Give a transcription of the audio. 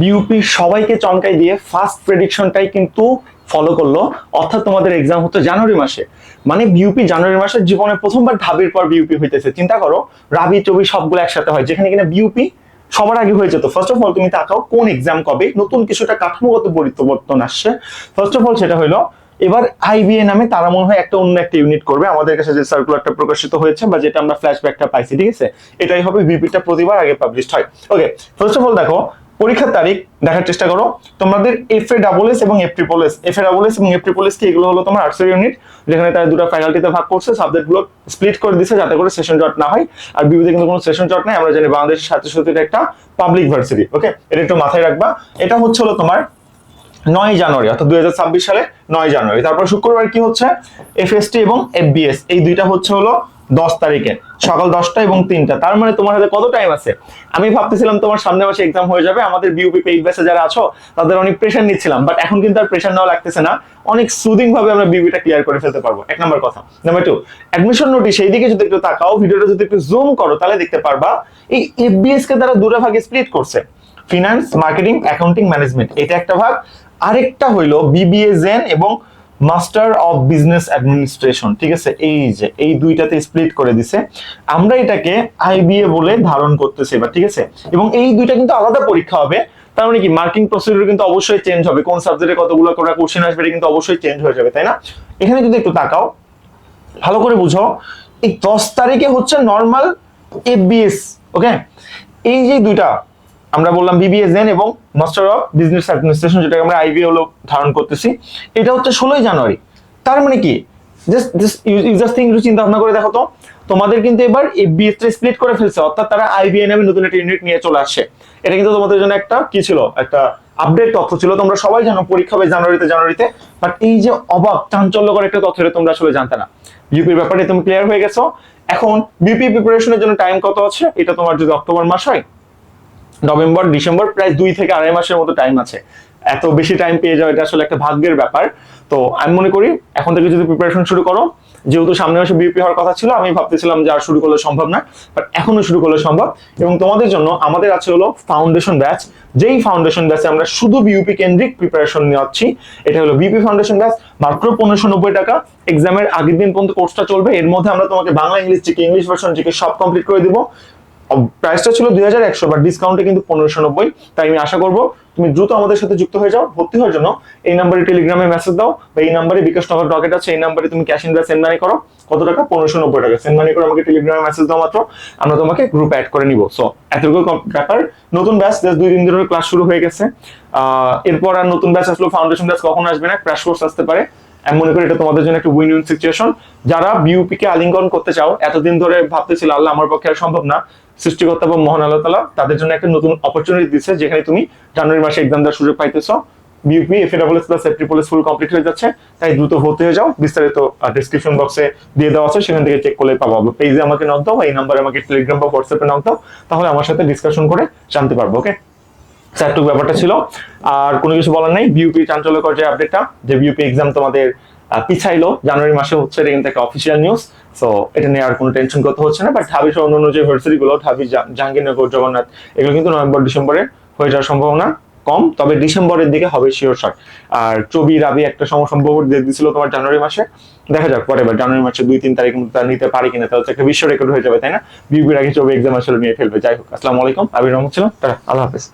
BUP সবাইকে চমকাই দিয়ে first প্রেডিকশনটাই কিন্তু ফলো করল। অর্থাৎ তোমাদের এক্সাম হতো জানুয়ারি মাসে। মানে বিউপি জানুয়ারি মাসে জীবনে প্রথমবার ঢাবির পর বিউপি হইতেছে। চিন্তা করো, রাবি, চবি সবগুলো একসাথে হয়, যেখানে কিনা বিউপি সবার আগে হয়ে যেত ফার্স্ট অফ অল তুমি তাকাও, কোন এক্সাম কবে? নতুন কিছুটা কাঠামোগত পরিবর্তন আসছে। ফার্স্ট অফ অল সেটা হলো এবার আইবিএ নামে তারা মনে হয় একটা অন্য একটা ইউনিট করবে। আমাদের কাছে যে সার্কুলারটা প্রকাশিত হয়েছে বা যেটা আমরা ফ্ল্যাশব্যাকটা পাইছি, ঠিক আছে? এটাই হবে বিপিটা প্রতিবার আগে পাবলিশ হয়। ওকে ফার্স্ট অফ অল দেখো পরীক্ষার তারিখ দেখার চেষ্টা করো। তোমাদের এফ এ ডাবল এস এবং F triple S F A double S এবং এফ ট্রিপল এস কি? এগুলো হলো তোমার আর্টসের ইউনিট যেখানে তারা দুটো ফ্যাকাল্টিতে ভাগ করছে। সাবজেক্টগুলো স্প্লিট করে দিচ্ছে যাতে করে সেশন জট না হয়। আর বিবিতে কিন্তু কোনো সেশন জট নাই। আমরা জানি বাংলাদেশের সাথে একটা পাবলিক ভার্সিটি ওকে এটা একটু মাথায় রাখবা। এটা হচ্ছে হলো তোমার নয় জানুয়ারি, অর্থাৎ দুই হাজার ছাব্বিশ সালে নয় জানুয়ারি। তারপর শুক্রবার কি হচ্ছে? এফএসটি এবং এফবিএস এই দুইটা হচ্ছে হলো দশ তারিখে, সকাল দশটা এবং তিনটা। তার মানে তোমার হাতে কত টাইম আছে? আমি ভাবতেছিলাম তোমার সামনে মাসে এক্সাম হয়ে যাবে, আমাদের বিউপি পেইড ব্যাচে যারা আছো, তাদের অনেক প্রেশার নিচ্ছিলাম বাট এখন কিন্তু আর প্রেশার নেওয়া লাগতেছে না। অনেক সুদিং ভাবে আমরা বিউপিটা ক্লিয়ার করে ফেলতে পারব। এক নম্বর কথা। নাম্বার টু অ্যাডমিশন নোটিশ সেই দিকে যদি একটু তাকাও, ভিডিওটা যদি একটু জুম করো, তাহলে দেখতে পারবা, এই এফবিএস কে তারা দুটো ভাগে স্প্লিট করছে। ফিনান্স মার্কেটিং অ্যাকাউন্টিং ম্যানেজমেন্ট এটা একটা ভাগ। আরেকটা হইল বিবিএ জেন এবং মাস্টার অফ বিজনেস অ্যাডমিনিস্ট্রেশন ঠিক আছে? এই যে, এই দুইটাতে স্প্লিট করে দিছে। আমরা এটাকে আইবিএ বলে ধারণ করতেছি এবার, ঠিক আছে? এবং এই দুইটা কিন্তু আলাদা পরীক্ষা হবে। তার মানে কি? মার্কিং প্রসিডিউর কিন্তু অবশ্যই চেঞ্জ হবে। কোন সাবজেক্টে কতগুলো করে কোশ্চেন আসবে, এটা কিন্তু অবশ্যই চেঞ্জ হয়ে যাবে, তাই না? এখানে যদি একটু তাকাও, ভালো করে বুঝো। এই দশ তারিখে হচ্ছে নর্মাল এফবিএস ওকে এই যে দুইটা আমরা বললাম বিবিএস জেন এবং মাস্টার অফ বিজনেস অ্যাডমিনিস্ট্রেশন যেটাকে আমরা আইবি হলো ধারণ করতেছি। এটা হচ্ছে ষোলোই জানুয়ারি। তার মানে কি? জাস্ট জাস্ট ইউজার থিং একটু চিন্তা ভাবনা করে দেখো তো। তোমাদের কিন্তু এবার এফবিএস টা স্প্লিট করে ফেলছে, অর্থাৎ তারা আইবিএ নামে নতুন একটা ইউনিট নিয়ে চলে আসছে। এটা কিন্তু তোমাদের জন্য একটা কি ছিল? একটা আপডেট তথ্য ছিল। তোমরা সবাই জানো পরীক্ষা হবে জানুয়ারিতে জানুয়ারিতে। বাট এই যে অবাক, চাঞ্চল্যকর একটা তথ্য, এটা তোমরা আসলে জানতে না। বিউপির ব্যাপারে তুমি ক্লিয়ার হয়ে গেছো। এখন বিপি প্রিপারেশনের জন্য টাইম কত আছে? এটা তোমার যদি অক্টোবর মাস হয় নভেম্বর, ডিসেম্বর প্রায় দুই থেকে আড়াই মাসের মতো টাইম আছে। এত বেশি টাইম পেয়ে যাওয়া, এটা আসলে একটা ভাগ্যের ব্যাপার। তো আমি মনে করি, এখন থেকে যদি প্রিপারেশন শুরু করো, যেহেতু সামনে মাসে বিউপি হওয়ার কথা ছিল, আমি ভাবতেছিলাম যে আর শুরু করলে সম্ভব না বাট এখনও শুরু করলে সম্ভব। এবং তোমাদের জন্য আমাদের আছে হলো ফাউন্ডেশন ব্যাচ যেই ফাউন্ডেশন ব্যাচে আমরা শুধু বিউপি কেন্দ্রিক প্রিপারেশন নিচ্ছি এটা হলো বিউপি ফাউন্ডেশন ব্যাচ মাত্র পনেরোশো নব্বই টাকা। এক্সামের আগের দিন পর্যন্ত কোর্সটা চলবে, এর মধ্যে আমরা তোমাকে Bangla, English GK English version GK সব কমপ্লিট করে দিব। প্রাইসটা ছিল দুই হাজার একশো বাট ডিসকাউন্টে কিন্তু পনেরোশো নব্বই। তাই আমি আশা করব তুমি দ্রুত আমাদের সাথে যুক্ত হয়ে যাও, ভর্তি হওয়ার জন্য। এই নাম্বারে টেলিগ্রামে মেসেজ দাও বা এই নাম্বারে বিকাশ নগর রকেট আছে, এই নাম্বারে তুমি ক্যাশ ইন সেন্ড মানি করো। কত টাকা? পনেরোশো নব্বই টাকা। সেন্ড মানি করে আমাকে টেলিগ্রামে মেসেজ দাও মাত্র। আমরা তোমাকে গ্রুপ অ্যাড করে নিব। সো এতটুকু ব্যাপার। নতুন ব্যাচ জাস্ট দুই দিন ধরে ক্লাস শুরু হয়ে গেছে। এরপর আর নতুন ব্যাচ আসলো ফাউন্ডেশন ব্যাচ কখন আসবে না। ক্র্যাশ কোর্স আসতে পারে। আমি মনে করি এটা তোমাদের জন্য একটা উইন উইন সিচুয়েশন যারা বিউপি কে আলিঙ্গন করতে চাও, এতদিন ধরে ভাবতেছিল, আল্লাহ, আমার পক্ষে আর সম্ভব না। সৃষ্টিকর্তা বা মহান আল্লাহ তালা তাদের জন্য একটা নতুন অপরচুনিটি দিচ্ছে যেখানে তুমি জানুয়ারি মাসে এক্সাম দেওয়ার সুযোগ পাইতেছো। BUP F A double S plus F triple full complete হয়ে যাচ্ছে, তাই দ্রুত ভর্তি হয়ে যাও। বিস্তারিত ডিসক্রিপশন বক্সে দিয়ে দেওয়া আছে, সেখান থেকে চেক করলে পাবো। পেজে আমাকে নক দাও এই নাম্বারে আমাকে টেলিগ্রাম বা হোয়াটসঅ্যাপে নক দাও, তাহলে আমার সাথে ডিসকাশন করে জানতে পারব ওকে স্যারটুক ব্যাপারটা ছিল। আর কোনো কিছু বলার নাই। বিউপি চাঞ্চল্যকর যে আপডেটটা যে বিউপি এক্সাম তোমাদের পিছাইলো, জানুয়ারি মাসে হচ্ছে এটা কিন্তু একটা অফিসিয়াল নিউজ সো এটা নিয়ে আর কোনো টেনশন করতে হচ্ছে না। বাট ঢাবি সহ অন্যান্য যে ভার্সিটি গুলো, ঢাবি জাহাঙ্গীরনগর, জগন্নাথ, এগুলো কিন্তু নভেম্বর, ডিসেম্বরে হয়ে যাওয়ার সম্ভাবনা কম। তবে ডিসেম্বরের দিকে হবে শিওর শট আর চবি, রাবি একটা সমসম্ভব দিয়ে দিছিল তোমার জানুয়ারি মাসে। দেখা যাক পরে জানুয়ারি মাসে দুই, তিন তারিখ মধ্যে নিতে পারি কিনা, তাহলে একটা বিশ্ব রেকর্ড হয়ে যাবে, তাই না? বিউপির আগে চবি এক্সাম আসলে নিয়ে ফেলবে। যাই হোক, আসসালামু আলাইকুম। আবির রহমত ছিলাম। আল্লাহ হাফেজ।